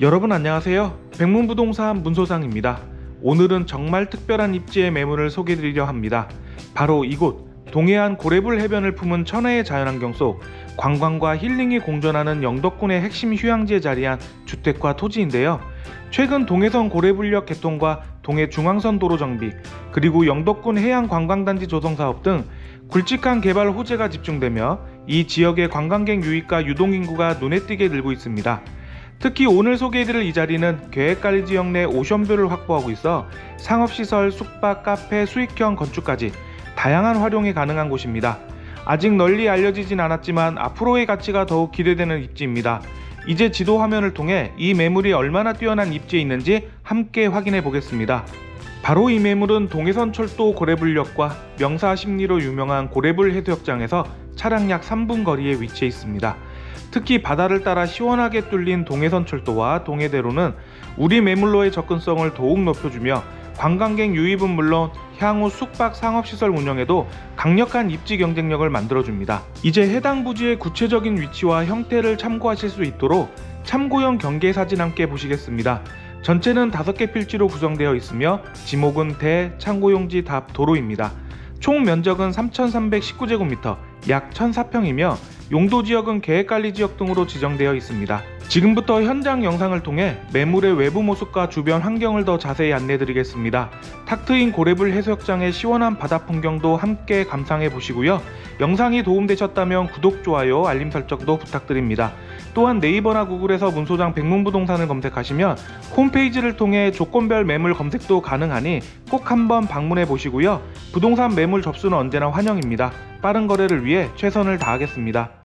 여러분 안녕하세요. 백문부동산 문소상입니다. 오늘은 정말 특별한 입지의 매물을 소개드리려 합니다. 바로 이곳 동해안 고래불 해변을 품은 천혜의 자연환경 속 관광과 힐링이 공존하는 영덕군의 핵심 휴양지에 자리한 주택과 토지인데요. 최근 동해선 고래불역 개통과 동해 중앙선 도로 정비, 그리고 영덕군 해양 관광단지 조성 사업 등 굵직한 개발 호재가 집중되며 이 지역의 관광객 유입과 유동인구가 눈에 띄게 늘고 있습니다. 특히 오늘 소개해드릴 이 자리는 계획관리 지역 내 오션뷰를 확보하고 있어 상업시설, 숙박, 카페, 수익형 건축까지 다양한 활용이 가능한 곳입니다. 아직 널리 알려지진 않았지만 앞으로의 가치가 더욱 기대되는 입지입니다. 이제 지도 화면을 통해 이 매물이 얼마나 뛰어난 입지에 있는지 함께 확인해 보겠습니다. 바로 이 매물은 동해선 철도 고래불역과 명사 심리로 유명한 고래불 해수욕장에서 차량 약 3분 거리에 위치해 있습니다. 특히 바다를 따라 시원하게 뚫린 동해선 철도와 동해대로는 우리 매물로의 접근성을 더욱 높여주며 관광객 유입은 물론 향후 숙박 상업시설 운영에도 강력한 입지 경쟁력을 만들어줍니다. 이제 해당 부지의 구체적인 위치와 형태를 참고하실 수 있도록 참고형 경계 사진 함께 보시겠습니다. 전체는 5개 필지로 구성되어 있으며 지목은 대, 창고용지, 답, 도로입니다. 총 면적은 3,319제곱미터, 약 1,004평이며 용도 지역은 계획관리 지역 등으로 지정되어 있습니다. 지금부터 현장 영상을 통해 매물의 외부 모습과 주변 환경을 더 자세히 안내드리겠습니다. 탁 트인 고래불 해수욕장의 시원한 바다 풍경도 함께 감상해 보시고요. 영상이 도움되셨다면 구독, 좋아요, 알림 설정도 부탁드립니다. 또한 네이버나 구글에서 문소장 백문부동산을 검색하시면 홈페이지를 통해 조건별 매물 검색도 가능하니 꼭 한번 방문해 보시고요. 부동산 매물 접수는 언제나 환영입니다. 빠른 거래를 위해 최선을 다하겠습니다.